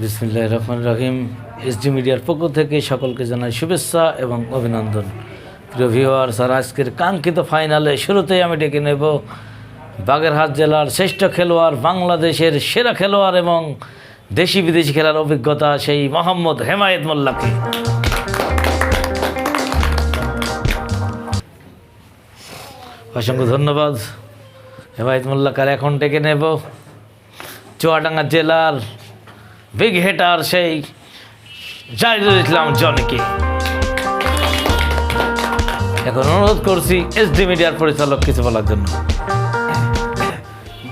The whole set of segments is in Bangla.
বিসমিল্লাহ রহমান রহিম। এসডি মিডিয়ার পক্ষ থেকে সকলকে জানাই শুভেচ্ছা এবং অভিনন্দন। প্রিয় ভিওয়ার্স আর আজকের কাঙ্ক্ষিত ফাইনালে শুরুতেই আমি ডেকে নেব বাগেরহাট জেলার শ্রেষ্ঠ খেলোয়াড়, বাংলাদেশের সেরা খেলোয়াড় এবং দেশি বিদেশি খেলার অভিজ্ঞতা, সেই মোহাম্মদ হেমায়েত মোল্লাকে। অসংখ্য ধন্যবাদ। হেমায়েত মোল্লাকার এখন ডেকে নেব। চুয়াডাঙ্গা জেলার বিগ হেটার সেই জাহিদুল ইসলাম, জনকে। এখন অনুরোধ করছি এসডি মিডিয়ার পরিচালক কিছু বলার জন্য।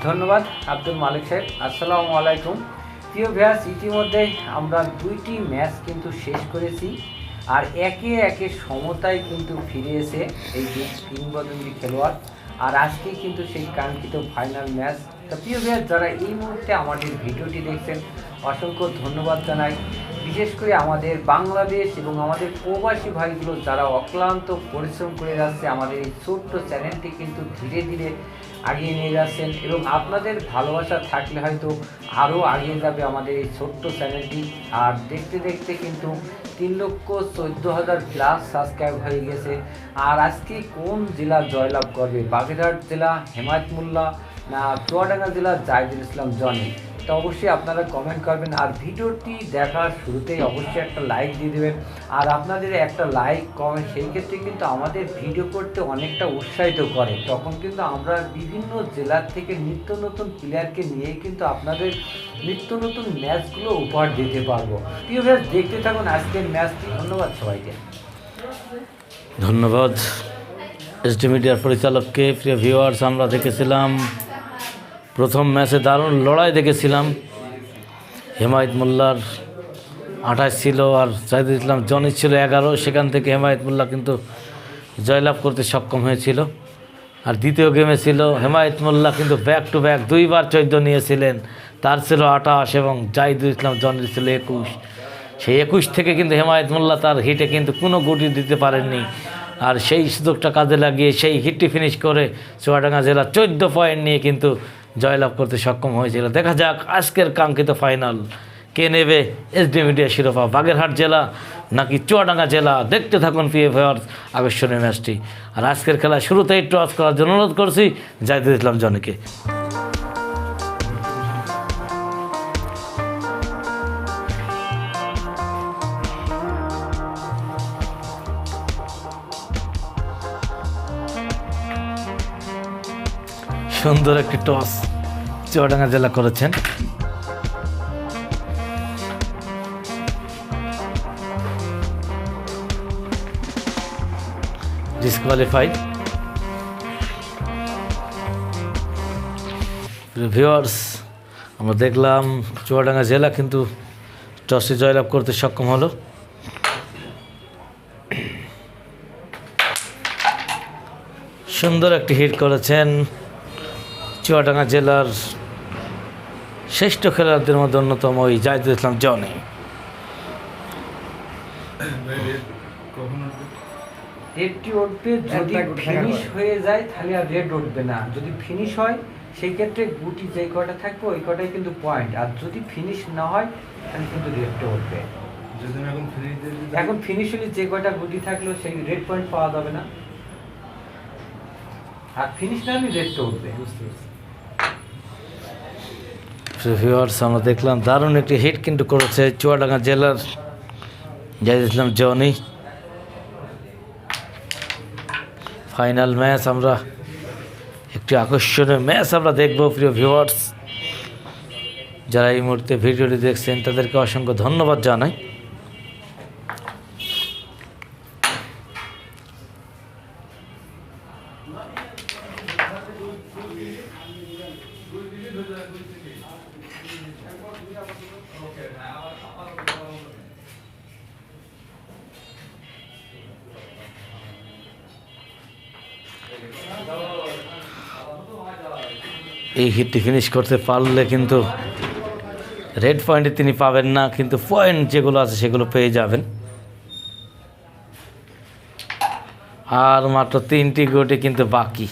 ধন্যবাদ, আব্দুল মালিক সাহেব। আসসালামু আলাইকুম। প্রিয় ভ্যাস ইতিমধ্যে আমরা দুইটি ম্যাচ কিন্তু শেষ করেছি আর একে একে সমতায় কিন্তু ফিরে এসে এই কিংবদন্তি খেলোয়াড় আর আজকে কিন্তু সেই কাঙ্ক্ষিত ফাইনাল ম্যাচ তো প্রিয় ভ্যাস যারা এই মুহূর্তে আমাদের ভিডিওটি দেখছেন অসংখ্য ধন্যবাদ জানাই। বিশেষ করে আমাদের বাংলাদেশ এবং আমাদের প্রবাসী ভাইগুলো যারা অক্লান্ত পরিশ্রম করে যাচ্ছে, আমাদের এই ছোট্ট চ্যানেলটি কিন্তু ধীরে ধীরে আগিয়ে নিয়ে যাচ্ছেন এবং আপনাদের ভালোবাসা থাকলে হয়তো আরও আগিয়ে যাবে আমাদের এই ছোট্ট চ্যানেলটি। আর দেখতে দেখতে কিন্তু তিন লক্ষ চোদ্দ হাজার প্লাস সাবস্ক্রাইব হয়ে গেছে। আর আজকে কোন জেলা জয়লাভ করবে? বাগেরহাট জেলা হেমায়ত মোল্লা না চুয়াডাঙ্গা জেলা, জাহিদুল ইসলাম জনি তো অবশ্যই আপনারা কমেন্ট করবেন। আর ভিডিওটি দেখার শুরুতেই অবশ্যই একটা লাইক দিয়ে দেবেন। আর আপনাদের একটা লাইক কমেন্ট সেই ক্ষেত্রে কিন্তু আমাদের ভিডিও করতে অনেকটা উৎসাহিত করে। তখন কিন্তু আমরা বিভিন্ন জেলার থেকে নিত্য নতুন প্লেয়ারকে নিয়ে কিন্তু আপনাদের নিত্য নতুন ম্যাচগুলো উপহার দিতে পারব। প্রিয় ম্যাচ দেখতে থাকুন আজকের ম্যাচটি ধন্যবাদ সবাইকে। ধন্যবাদ। এসডি মিডিয়ার পরিচালককে, প্রিয় ভিউয়ার্স আমরা দেখেছিলাম প্রথম ম্যাচে দারুণ লড়াই দেখেছিলাম। হেমায়ত মোল্লার আঠাশ ছিল আর জাহিদুল ইসলাম জনি ছিল এগারো। সেখান থেকে হেমায়ত মোল্লা কিন্তু জয়লাভ করতে সক্ষম হয়েছিল। আর দ্বিতীয় গেমে ছিল হেমায়ত মোল্লা কিন্তু ব্যাক টু ব্যাক দুইবার চৈদ্দ নিয়েছিলেন। তার ছিল আঠাশ এবং জাহিদুল ইসলাম জনির ছিল একুশ। সেই একুশ থেকে কিন্তু হেমায়ত মোল্লা তার হিটে কিন্তু কোনো গুটি দিতে পারেননি। আর সেই সুযোগটা কাজে লাগিয়ে সেই হিটটি ফিনিশ করে চুয়াডাঙ্গা জেলা চোদ্দ পয়েন্ট নিয়ে কিন্তু জয়লাভ করতে সক্ষম হয়েছিল। দেখা যাক আজকের কাঙ্ক্ষিত ফাইনাল কে নেবে এসডি মিডিয়া শিরোপা, বাগেরহাট জেলা নাকি চুয়াডাঙ্গা জেলা? দেখতে থাকুন পিএ ভয়ার আকর্ষণীয় ম্যাচটি। আর আজকের খেলা শুরুতেই টস করার জন্য অনুরোধ করছি জাহিদুল ইসলাম জনকে। সুন্দর একটি টস চুয়াডাঙ্গা জেলা করেছেন। ডিসকোয়ালিফাইড ভিওয়ার্স আমরা দেখলাম চুয়াডাঙ্গা জেলা কিন্তু টসে জয়লাভ করতে সক্ষম হলো। সুন্দর একটি হিট করেছেন চুয়াডাঙ্গা জেলার শ্রেষ্ঠ খেলোয়াড়দের মধ্যে অন্যতম ওই জাহিদুল ইসলাম জনি। রেডটি উঠবে যদি ফিনিশ হয়ে যায় তাহলে আর রেড উঠবে না। যদি ফিনিশ হয় সেই ক্ষেত্রে গুটি যেই কটা থাকবে ওই কটাই কিন্তু পয়েন্ট আর যদি ফিনিশ না হয় তাহলে কিন্তু রেডটা উঠবে। এখন ফিনিশ হলে যে কটা গুটি থাকল সেই রেড পয়েন্ট পাওয়া যাবে না। আর ফিনিশ না হলে রেডটা উঠবে। বুঝতে পারছি। ভিউয়ার্স আমরা দেখলাম দারুণ একটি হিট কিন্তু করেছে চুয়াডাঙ্গা জেলার যাই ইসলাম জনি। ফাইনাল ম্যাচ আমরা একটি আকর্ষণীয় ম্যাচ আমরা দেখব, প্রিয় ভিউয়ার্স যারা এই মুহূর্তে ভিডিওটি দেখছেন, তাদেরকে অসংখ্য ধন্যবাদ জানাই। এই হিটটি ফিনিশ করতে পারলে কিন্তু রেড পয়েন্টে তিনি পাবেন না, কিন্তু পয়েন্ট যেগুলো আছে সেগুলো পেয়ে যাবেন। আর মাত্র তিনটি গোটে কিন্তু বাকি।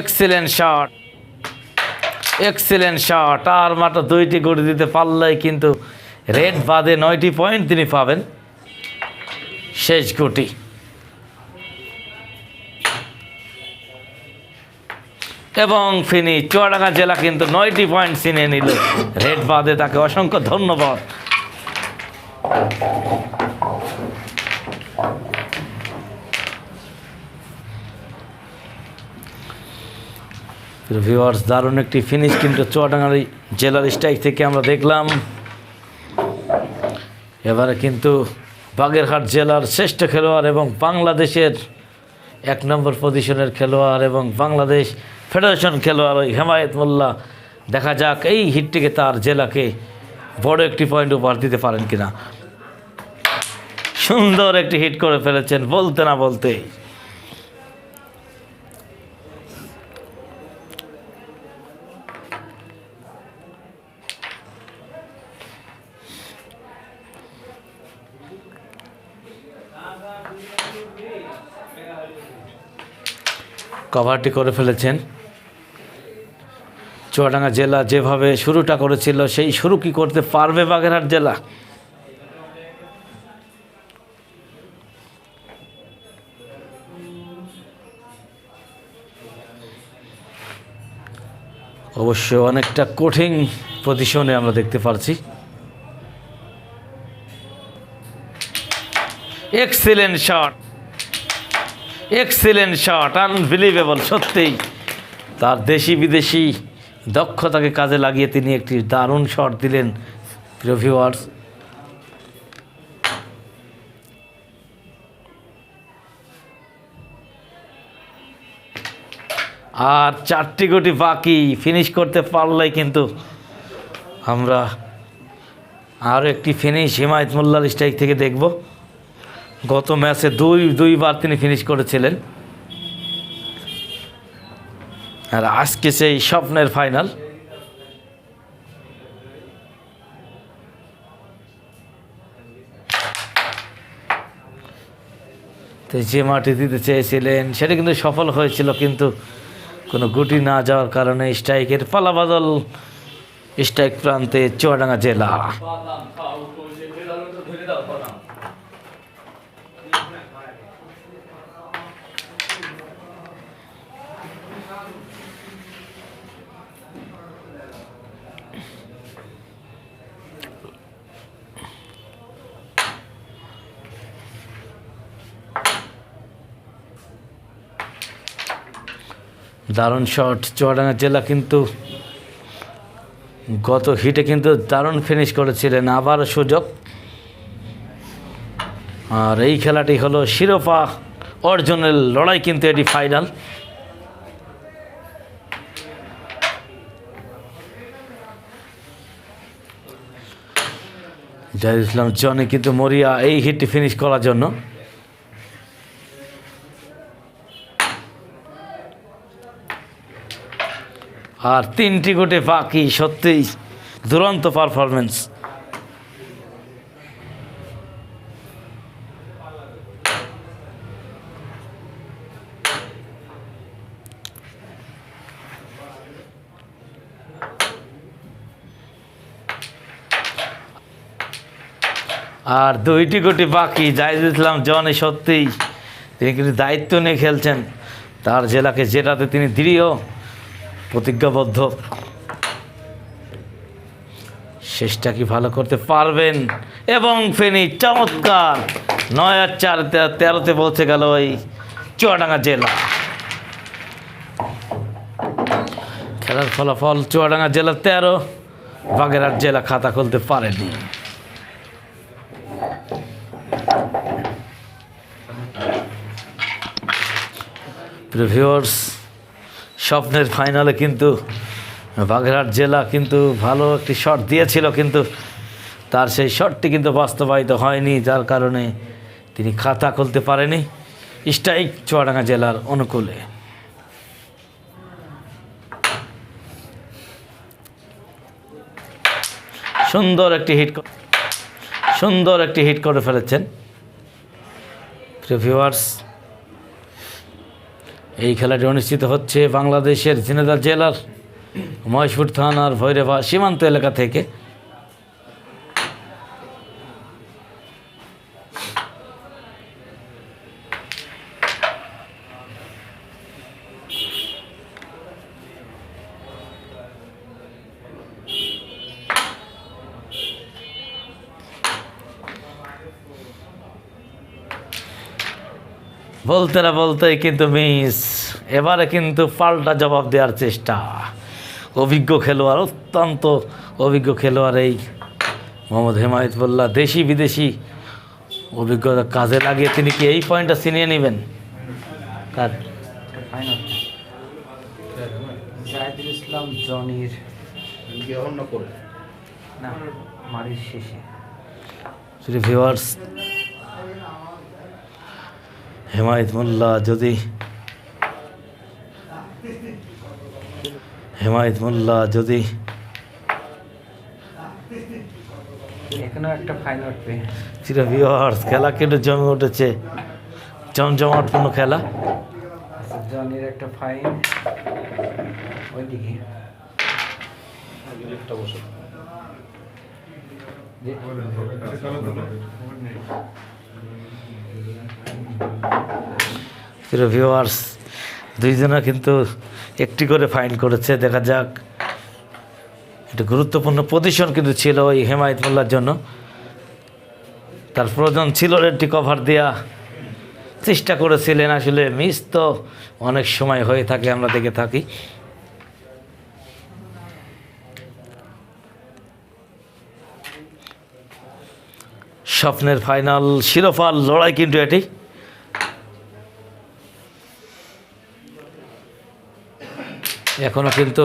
এক্সিলেন্ট শট এক্সিলেন্ট শট আর মাত্র দুইটি গড়ি দিতে পারলেই কিন্তু রেড বাদে নয়টি পয়েন্ট তিনি পাবেন। শেষ গুটি। এবং ফিনি চুয়াডাঙ্গা জেলা কিন্তু নয়টি পয়েন্ট ছিনিয়ে নিল। রেড বাদে তাকে অসংখ্য ধন্যবাদ। ভিউয়ার্স দারুণ একটি ফিনিশ কিন্তু চুয়াডাঙ্গার জেলার স্ট্রাইক থেকে আমরা দেখলাম। এবারে কিন্তু বাগেরহাট জেলার শ্রেষ্ঠ খেলোয়াড় এবং বাংলাদেশের এক নম্বর পজিশনের খেলোয়াড় এবং বাংলাদেশ ফেডারেশন খেলোয়াড় ওই হেমায়েত মোল্লা। দেখা যাক, এই হিটটিকে তার জেলাকে বড় একটি পয়েন্ট উপহার দিতে পারেন কিনা। সুন্দর একটি হিট করে ফেলেছেন, বলতে না বলতে কভারটি করে ফেলেছেন। চুয়াডাঙ্গা জেলা যেভাবে শুরুটা করেছিল, সেই শুরু কি করতে পারবে বাগেরহাট জেলা? অবশ্য অনেকটা কঠিন পজিশনে আমরা দেখতে পারছি। Excellent shot excellent shot unbelievable সত্যিই। তার দেশি বিদেশি দক্ষতাকে কাজে লাগিয়ে তিনি একটি দারুণ শট দিলেন, প্রিয় ভিউয়ার্স আর চারটি গুটি বাকি ফিনিশ করতে পারলে কিন্তু আমরা আরও একটি ফিনিশ হিমায়ত মোল্লার স্ট্রাইক থেকে দেখব। গত ম্যাচে দুই, দুইবার তিনি ফিনিশ করেছিলেন। আর আজকে সেই স্বপ্নের ফাইনাল তো যে মাটি দিতে চেয়েছিলেন, সেটা কিন্তু সফল হয়েছিল, কিন্তু কোনো গুটি না যাওয়ার কারণে স্ট্রাইকের পালাবাদল স্ট্রাইক প্রান্তে চুয়াডাঙ্গা জেলা। দারুণ শট চুয়াডাঙ্গা জেলা কিন্তু গত হিটে কিন্তু দারুণ ফিনিশ করেছিলেন আবার সুযোগ। আর এই খেলাটি হলো শিরোপা অর্জনের লড়াই কিন্তু এটি ফাইনাল জাহিদ ইসলাম, জনি কিন্তু মরিয়া এই হিটটি ফিনিশ করার জন্য। আর তিনটি গোটে বাকি সত্যিই দুরন্ত পারফরমেন্স আর দুইটি কোটি বাকি জাহিদ ইসলাম জনে সত্যিই তিনি কিন্তু দায়িত্ব নিয়ে খেলছেন। তার জেলাকে জেতাতে তিনি দৃঢ়। প্রতিজ্ঞাবদ্ধ। শেষটা কি ভালো করতে পারবেন? এবং ফেনি চমৎকার। নয় আর চার তেরোতে পৌঁছে গেল ওই চুয়াডাঙ্গা জেলা। খেলার ফলাফল চুয়াডাঙ্গা জেলা তেরো, বাগেরহাট জেলা খাতা খুলতে পারেনি। ভিউয়ার্স স্বপ্নের ফাইনালে কিন্তু, বাগেরহাট জেলা কিন্তু ভালো একটি শট দিয়েছিল কিন্তু তার সেই শটটি কিন্তু বাস্তবায়িত হয়নি, যার কারণে তিনি খাতা খুলতে পারেনি স্ট্রাইক চুয়াডাঙ্গা জেলার অনুকূলে। সুন্দর একটি হিট সুন্দর একটি হিট করে ফেলেছেন। প্রিয় ভিউয়ার্স এই খেলাটি অনুষ্ঠিত হচ্ছে বাংলাদেশের ঝিনেদা জেলার মহেশপুর থানার ভৈরবা সীমান্ত এলাকা থেকে। বলতে না বলতেই কিন্তু মিস এবারে কিন্তু পাল্টা জবাব দেওয়ার চেষ্টা। অভিজ্ঞ খেলোয়াড় অত্যন্ত অভিজ্ঞ খেলোয়াড় এই মোহাম্মদ হেমায়তুল্লাহ দেশি বিদেশি অভিজ্ঞতা কাজে লাগিয়ে তিনি কি এই পয়েন্টটা ছিনিয়ে নেবেন? কার জাহিদুল ইসলাম জনির না মারির শেষে। হেমায়ত মোল্লা যদি হেমায়ত মোল্লা যদি খেলা কিন্তু জমে উঠেছে। জমজমাটপূর্ণ খেলা? আচ্ছা জনির একটা ফাইন ওইদিকে। যে- প্রিয় ভিউয়ার্স দুইজনা কিন্তু একটি করে ফাইন করেছে, দেখা যাক। একটা গুরুত্বপূর্ণ পজিশন কিন্তু ছিল ওই হেমায়ত মোল্লার জন্য। তার প্রয়োজন ছিল একটি কভার দেওয়া চেষ্টা করেছিলেন আসলে মিস তো অনেক সময় হয়ে থাকে, আমরা দেখে থাকি। স্বপ্নের ফাইনাল শিরোপার লড়াই কিন্তু এটি। এখনও কিন্তু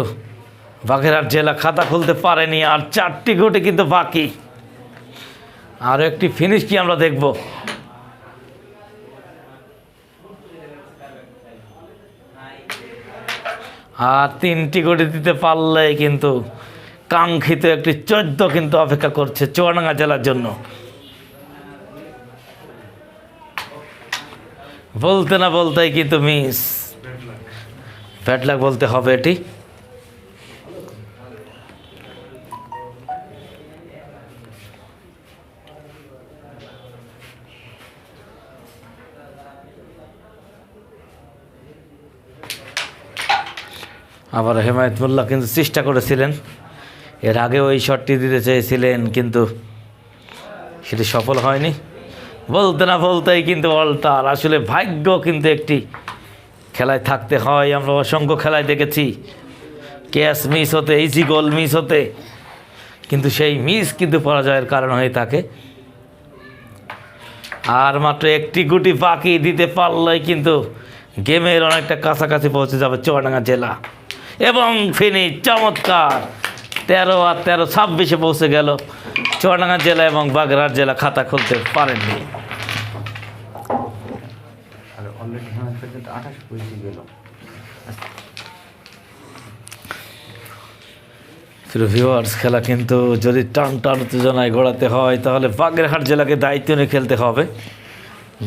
বাগেরহাট জেলা খাতা খুলতে পারেনি, আর চারটি গোটে কিন্তু বাকি। আরও একটি ফিনিশ কি আমরা দেখব? আর তিনটি গোটে দিতে পারলে কিন্তু কাঙ্ক্ষিত একটি চোদ্দ কিন্তু অপেক্ষা করছে চুয়াডাঙ্গা জেলার জন্য। বলতে না বলতেই কিন্তু মিস ব্যাড লাক বলতে হবে এটি। আবার হেমায়ত কিন্তু চেষ্টা করেছিলেন। এর আগে ওই শটটি দিতে চেয়েছিলেন, কিন্তু সেটি সফল হয়নি। বলতে না বলতেই কিন্তু অল্টার আসলে ভাগ্য কিন্তু একটি খেলায় থাকতে হয়, আমরা অসংখ্য খেলায় দেখেছি। ক্যাচ মিস হতে ইজি গোল মিস হতে। কিন্তু সেই মিস কিন্তু পরাজয়ের কারণ হয়ে থাকে। আর মাত্র একটি গুটি বাকি দিতে পারলেই কিন্তু গেমের অনেকটা কাছাকাছি পৌঁছে যাবে চুয়াডাঙ্গা জেলা। এবং ফিনি চমৎকার, তেরো আর তেরো ছাব্বিশে পৌঁছে গেল। চুয়াডাঙ্গা জেলা এবং বাগেরহাট জেলা খাতা খুলতে পারেননি। অলরেডি হেমন্ত পর্যন্ত আঠাশ গেল। খেলা কিন্তু যদি টান টান উত্তেজনায় গড়াতে হয়, তাহলে বাগেরহাট জেলাকে দায়িত্ব নিয়ে খেলতে হবে।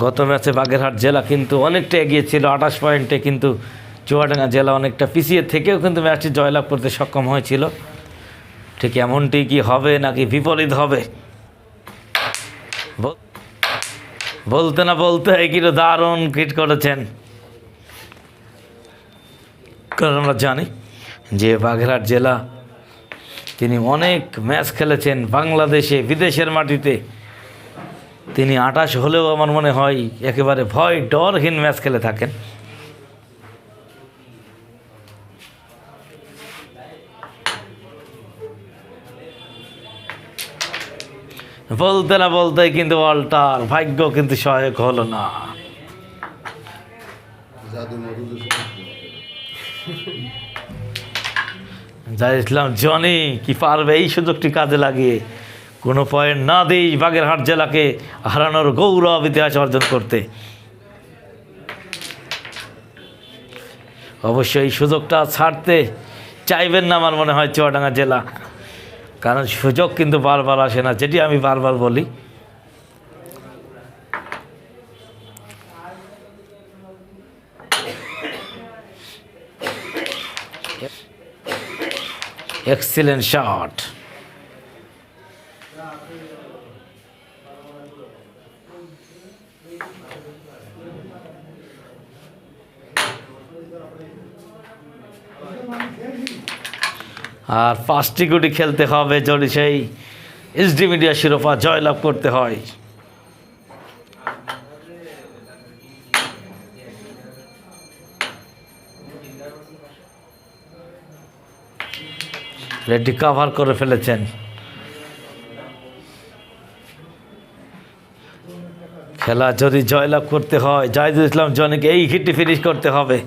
গত ম্যাচে বাগেরহাট জেলা কিন্তু অনেকটা এগিয়ে ছিল, আঠাশ পয়েন্টে কিন্তু চুয়াডাঙ্গা জেলা অনেকটা পিছিয়ে থেকেও কিন্তু ম্যাচটি জয়লাভ করতে সক্ষম হয়েছিল। ঠিক এমনটি কি হবে নাকি বিপরীত হবে? বলতে না বলতে কিন্তু দারুণ ক্রিট করেছেন। কারণ আমরা জানি যে বাঘেরহাট জেলা তিনি অনেক ম্যাচ খেলেছেন বাংলাদেশে, বিদেশের মাটিতে। তিনি আটাশ হলেও আমার মনে হয় একেবারে ভয়, ডরহীন ম্যাচ খেলে থাকেন। বলতে না বলতে কিন্তু অল্টার ভাগ্য কিন্তু সহায়ক হলো না। যাই ইসলাম, জনি, কি পারবে এই সুযোগটি কাজে লাগিয়ে? কোনো পয়েন্ট না দিই বাগেরহাট জেলাকে হারানোর গৌরব ইতিহাস অর্জন করতে। অবশ্যই সুযোগটা ছাড়তে চাইবেন না আমার মনে হয় চুয়াডাঙ্গা জেলা। কারণ সুযোগ কিন্তু বারবার আসে না যেটি আমি বারবার বলি। এক্সিলেন্ট শট আর পাঁচটি গুটি খেলতে হবে যদি সেই এসডি মিডিয়া শিরোপা জয়লাভ করতে হয়। রেডি কাভার করে ফেলেছেন। খেলা যদি জয়লাভ করতে হয়, জাহিদুল ইসলাম জনিকে এই হিটটি ফিনিশ করতে হবে।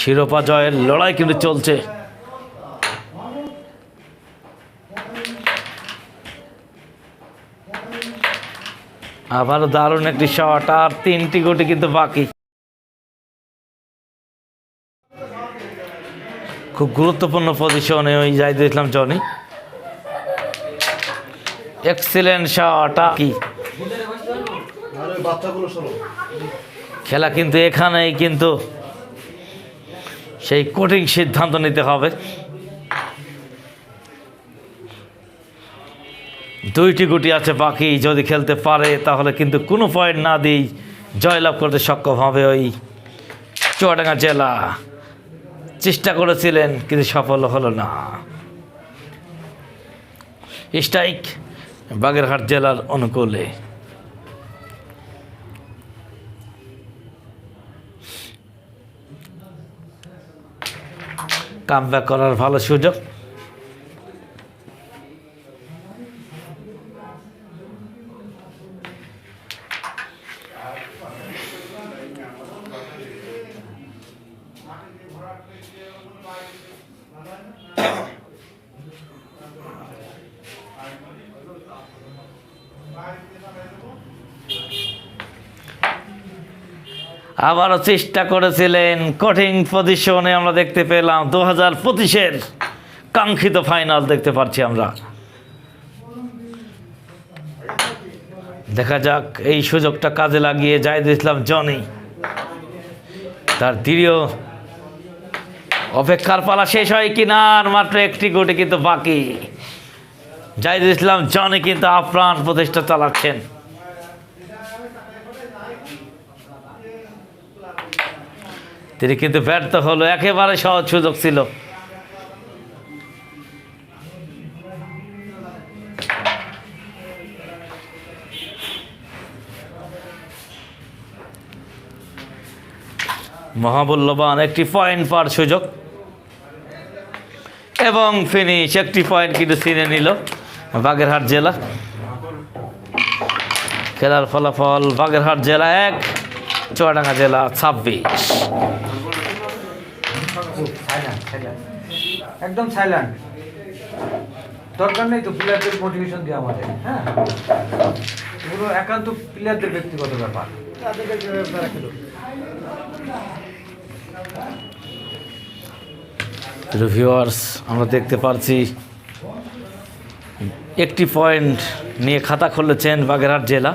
শিরোপা জয়ের লড়াই কিন্তু চলছে। আবার দারুণ একটি শট আর তিনটি গুটি কিন্তু বাকি। খুব গুরুত্বপূর্ণ পজিশনে ওই জাহিদুল ইসলাম জনি। এক্সিলেন্ট শট কি। খেলা কিন্তু এখানেই কিন্তু সেই কঠিন সিদ্ধান্ত নিতে হবে। দুইটি গুটি আছে বাকি, যদি খেলতে পারে তাহলে কিন্তু কোনো পয়েন্ট না দিই জয়লাভ করতে সক্ষম হবে ওই চুয়াডাঙ্গা জেলা। চেষ্টা করেছিলেন, কিন্তু সফল হলো না। স্ট্রাইক বাগেরহাট জেলার অনুকূলে। কাম করার ভালো সুযোগ। আবারও চেষ্টা করেছিলেন কঠিন পজিশনে আমরা দেখতে পেলাম। দু হাজার পঁচিশের কাঙ্ক্ষিত ফাইনাল দেখতে পাচ্ছি আমরা। দেখা যাক এই সুযোগটা কাজে লাগিয়ে জাহিদুল ইসলাম, জনি, তার দৃঢ় অপেক্ষার পালা শেষ হয় কিনা, আর মাত্র একটি গুটি কিন্তু বাকি। জাহিদুল ইসলাম, জনি কিন্তু আপ্রাণ প্রচেষ্টা চালাচ্ছেন। তিনি কিন্তু ব্যর্থ হলো, একেবারে সহজ সুযোগ ছিল। মহামূল্যবান একটি পয়েন্ট পার সুযোগ। এবং ফিনিশ একটি পয়েন্ট কিন্তু ছিনে নিল বাগেরহাট জেলা। খেলার ফলাফল বাগেরহাট জেলা এক, চুয়াডাঙ্গা জেলা ছাব্বিশ। একদম সাইলেন্ট দরকার নেই তো প্লেয়ারদের মোটিভেশন দেওয়া আমাদের হ্যাঁ? এগুলো একান্ত প্লেয়ারদের ব্যক্তিগত ব্যাপার। রিভিউয়ার্স আমরা দেখতে পারছি একটি পয়েন্ট নিয়ে খাতা খুলেছেন বাগেরহাট জেলা।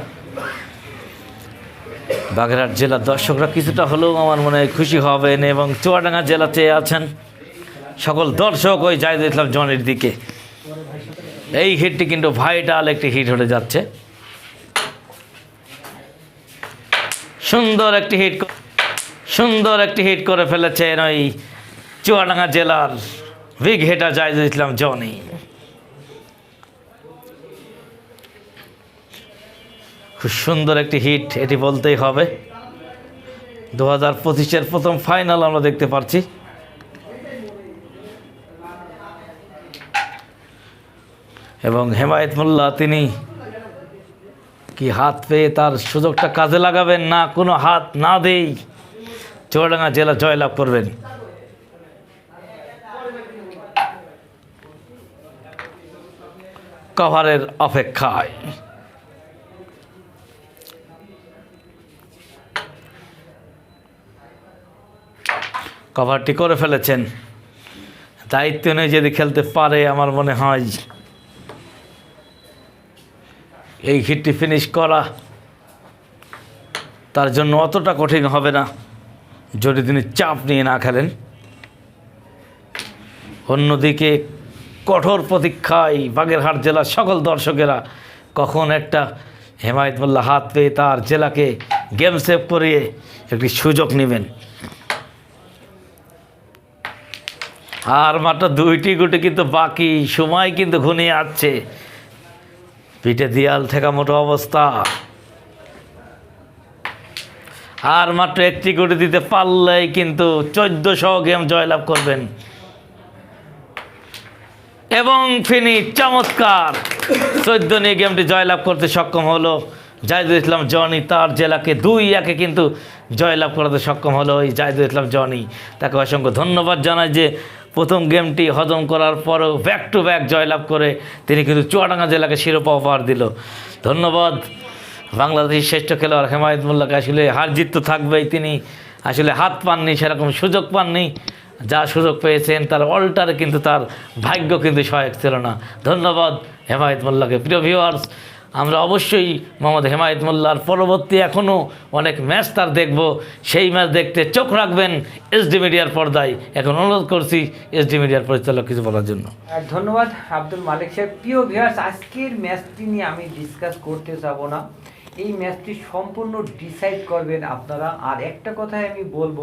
বাগেরহাট জেলার দর্শকরা কিছুটা হলেও আমার মনে হয় খুশি হবেন এবং চুয়াডাঙ্গা জেলাতে আছেন। সকল দর্শক ওই জাহিদুল ইসলাম জনের দিকে। এই হিটটি কিন্তু ভাইটাল একটি হিট হতে যাচ্ছে। সুন্দর একটি হিট সুন্দর একটি হিট করে ফেলেছেন ওই চুয়াডাঙ্গা জেলার বিগ হেটার জাহিদুল ইসলাম জনি খুব সুন্দর একটি হিট, এটি বলতেই হবে। দু হাজার পঁচিশের প্রথম ফাইনাল আমরা দেখতে পাচ্ছি এবং হেমায়ত মোল্লা, তিনি কি হাত পেয়ে তার সুযোগটা কাজে লাগাবেন? না, কোনো হাত না দেই চুয়াডাঙ্গা জেলা জয়লাভ করবেন। কভারের অপেক্ষায়। কভারটি করে ফেলেছেন। দায়িত্ব নিয়ে যদি খেলতে পারে, আমার মনে হয় এই হিটটি ফিনিশ করা, তার জন্য অতটা কঠিন হবে না, যদি তিনি চাপ নিয়ে না খেলেন। অন্যদিকে কঠোর প্রতীক্ষায় বাগেরহাট জেলার সকল দর্শকেরা কখন একটা হেমায়ত মোল্লা হাত পেয়ে তার জেলাকে গেম সেভ করিয়ে একটি সুযোগ নেবেন। আর মাত্র দুইটি গুটি কিন্তু বাকি, সময় কিন্তু ঘনিয়ে আসছে। পিঠে দিয়াল থেকে মোটো অবস্থা। আর মাত্র একটি গুটি দিতে পারলেই কিন্তু চোদ্দশো গেম জয়লাভ করবেন। এবং ফিনি চমৎকার চোদ্দ নিয়ে গেমটি জয়লাভ করতে সক্ষম হলো। জাহিদুল ইসলাম, জনি তার জেলাকে দুই একে কিন্তু জয়লাভ করাতে সক্ষম হলো ওই জাহিদুল ইসলাম, জনি। তাকে অসংখ্য ধন্যবাদ জানাই যে প্রথম গেমটি হজম করার পরেও ব্যাক টু ব্যাক জয়লাভ করে তিনি কিন্তু চুয়াডাঙ্গা জেলাকে শিরোপা উপহার দিল। ধন্যবাদ। বাংলাদেশের শ্রেষ্ঠ খেলোয়াড় হেমায়ত মোল্লাকে। আসলে হার জিত তো থাকবেই তিনি। আসলে হাত পাননি, সেরকম সুযোগ পাননি। যা সুযোগ পেয়েছেন তার অল্টারে কিন্তু তার ভাগ্য কিন্তু সহায়ক ছিল না। ধন্যবাদ হেমায়ত মোল্লাকে। প্রিয় ভিউয়ার্স আমরা অবশ্যই মোহাম্মদ হেমায়ত মোল্লার পরবর্তী এখনও অনেক ম্যাচ তার দেখব। সেই ম্যাচ দেখতে চোখ রাখবেন এসডি মিডিয়ার পর্দায়। এখন অনুরোধ করছি এসডি মিডিয়ার পরিচালক কিছু বলার জন্য। ধন্যবাদ আব্দুল মালিক সাহেব। প্রিয় ভিউয়ার্স আজকের ম্যাচটি নিয়ে আমি ডিসকাস করতে যাব না। এই ম্যাচটি সম্পূর্ণ ডিসাইড করবেন আপনারা। আর একটা কথাই আমি বলব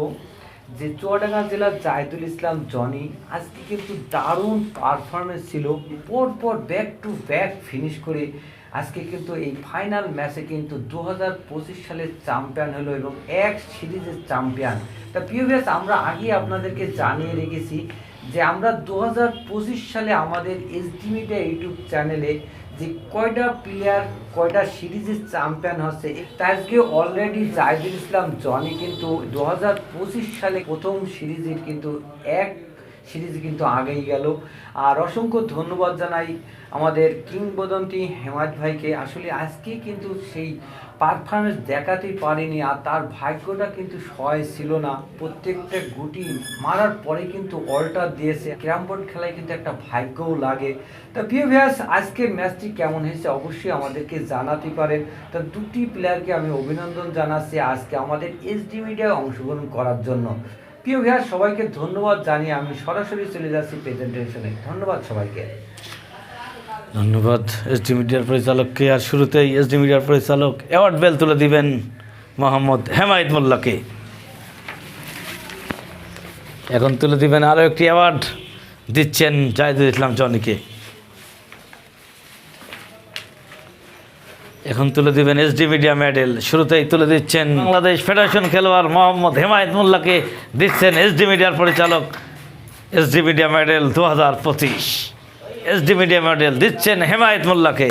যে চুয়াডাঙ্গা জেলার জাহিদুল ইসলাম, জনি, আজকে কিন্তু দারুণ পারফরমেন্স ছিল। পর পর ব্যাক টু ব্যাক ফিনিশ করে আজকে কিন্তু এই ফাইনাল ম্যাচে কিন্তু দু হাজার পঁচিশ সালের চ্যাম্পিয়ন হলো এবং এক সিরিজের চ্যাম্পিয়ন তা প্রিয় আমরা আগে আপনাদেরকে জানিয়ে রেখেছি যে আমরা দু হাজার পঁচিশ সালে আমাদের এসডি মিডিয়া ইউটিউব চ্যানেলে যে কয়টা প্লেয়ার কয়টা সিরিজের চ্যাম্পিয়ন হচ্ছে আজকে অলরেডি জাহিদুল ইসলাম, জনি কিন্তু দু হাজার পঁচিশ সালে প্রথম সিরিজের কিন্তু এক সিরিজ কিন্তু আগেই গেল। আর অসংখ্য ধন্যবাদ জানাই আমাদের কিংবদন্তি হেমাদ ভাইকে। আসলে আজকে কিন্তু সেই পারফরমেন্স দেখাতেই পারেনি আর তার ভাগ্যটা কিন্তু সহায় ছিল না। প্রত্যেকটা গুটি মারার পরে কিন্তু অল্টার দিয়েছে। ক্যারাম বোর্ড খেলায় কিন্তু একটা ভাগ্যও লাগে। তা প্রিয় ভিয়াস আজকের ম্যাচটি কেমন হয়েছে অবশ্যই আমাদেরকে জানাতে পারেন। তা দুটি প্লেয়ারকে আমি অভিনন্দন জানাচ্ছি আজকে আমাদের এসডি মিডিয়ায় অংশগ্রহণ করার জন্য। প্রিয় ভিয়াস সবাইকে ধন্যবাদ জানিয়ে আমি সরাসরি চলে যাচ্ছি প্রেজেন্টেশনে ধন্যবাদ সবাইকে। ধন্যবাদ এসডি মিডিয়ার পরিচালককে। আর শুরুতেই এসডি মিডিয়ার পরিচালক অ্যাওয়ার্ড বেল তুলে দিবেন মোহাম্মদ হেমায়ত মোল্লাকে। এখন তুলে দিবেন আরও একটি অ্যাওয়ার্ড দিচ্ছেন জাহিদুল ইসলাম জনিকে এখন তুলে দিবেন এসডি মিডিয়া মেডেল শুরুতেই তুলে দিচ্ছেন বাংলাদেশ ফেডারেশন খেলোয়াড় মোহাম্মদ হেমায়ত মোল্লাকে। দিচ্ছেন এসডি মিডিয়ার পরিচালক এসডি মিডিয়া মেডেল দু হাজার পঁচিশ। এসডি মিডিয়া মেডেল দিচ্ছেন হেমায়ত মোল্লাকে।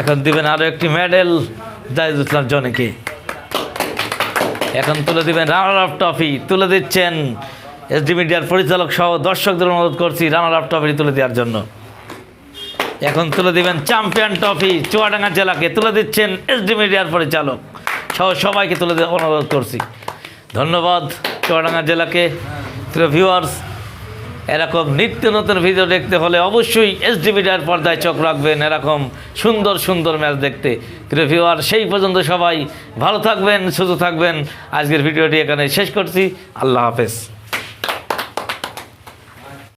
এখন দিবেন আরও একটি মেডেল জাহিদুল ইসলাম জনিকে। এখন তুলে দিবেন রানার আপ ট্রফি তুলে দিচ্ছেন এসডি মিডিয়ার পরিচালক সহ দর্শকদের অনুরোধ করছি রানার আপ ট্রফি তুলে দেওয়ার জন্য। এখন তুলে দিবেন চ্যাম্পিয়ন ট্রফি চুয়াডাঙ্গা জেলাকে, তুলে দিচ্ছেন এসডি মিডিয়ার পরিচালক সহ সবাইকে তুলে দেওয়ার অনুরোধ করছি। ধন্যবাদ চুয়াডাঙ্গা জেলাকে। ভিউয়ার্স এরকম নিত্য নতুন ভিডিও দেখতে হলে অবশ্যই এসডি মিডিয়ার পর্দায় চোখ রাখবেন। এরকম সুন্দর সুন্দর ম্যাচ দেখতে। কিন্তু ভিউয়ার সেই পর্যন্ত সবাই ভালো থাকবেন, সুস্থ থাকবেন। আজকের ভিডিওটি এখানে শেষ করছি। আল্লাহ হাফেজ।